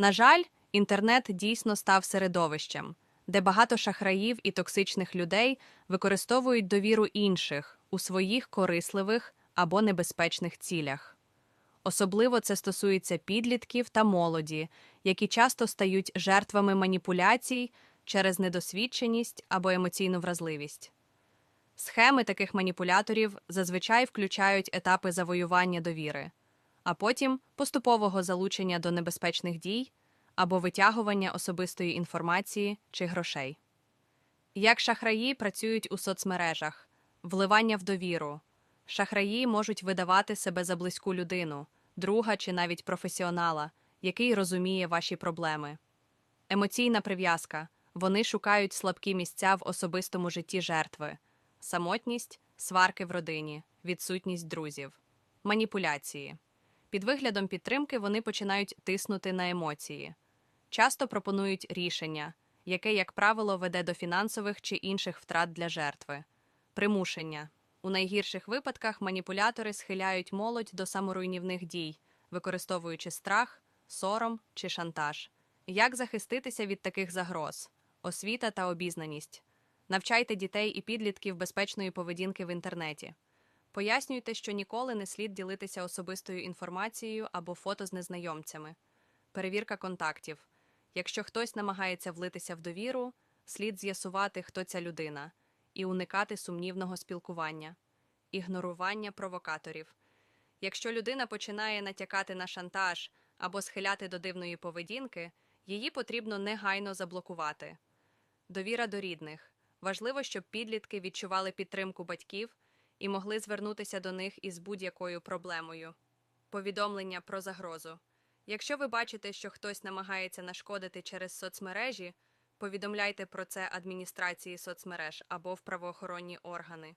На жаль, інтернет дійсно став середовищем, де багато шахраїв і токсичних людей використовують довіру інших у своїх корисливих або небезпечних цілях. Особливо це стосується підлітків та молоді, які часто стають жертвами маніпуляцій через недосвідченість або емоційну вразливість. Схеми таких маніпуляторів зазвичай включають етапи завоювання довіри, а потім поступового залучення до небезпечних дій або витягування особистої інформації чи грошей. Як шахраї працюють у соцмережах, вливання в довіру. Шахраї можуть видавати себе за близьку людину, друга чи навіть професіонала, який розуміє ваші проблеми. Емоційна прив'язка. Вони шукають слабкі місця в особистому житті жертви, самотність, сварки в родині, відсутність друзів, маніпуляції. Під виглядом підтримки вони починають тиснути на емоції, часто пропонують рішення, яке, як правило, веде до фінансових чи інших втрат для жертви, примушення. У найгірших випадках маніпулятори схиляють молодь до саморуйнівних дій, використовуючи страх, сором чи шантаж. Як захиститися від таких загроз? Освіта та обізнаність. Навчайте дітей і підлітків безпечної поведінки в інтернеті. Пояснюйте, що ніколи не слід ділитися особистою інформацією або фото з незнайомцями. Перевірка контактів. Якщо хтось намагається влитися в довіру, слід з'ясувати, хто ця людина, і уникати сумнівного спілкування, ігнорування провокаторів. Якщо людина починає натякати на шантаж або схиляти до дивної поведінки, її потрібно негайно заблокувати. Довіра до рідних. Важливо, щоб підлітки відчували підтримку батьків і могли звернутися до них із будь-якою проблемою. Повідомлення про загрозу. Якщо ви бачите, що хтось намагається нашкодити через соцмережі, повідомляйте про це адміністрації соцмереж або в правоохоронні органи.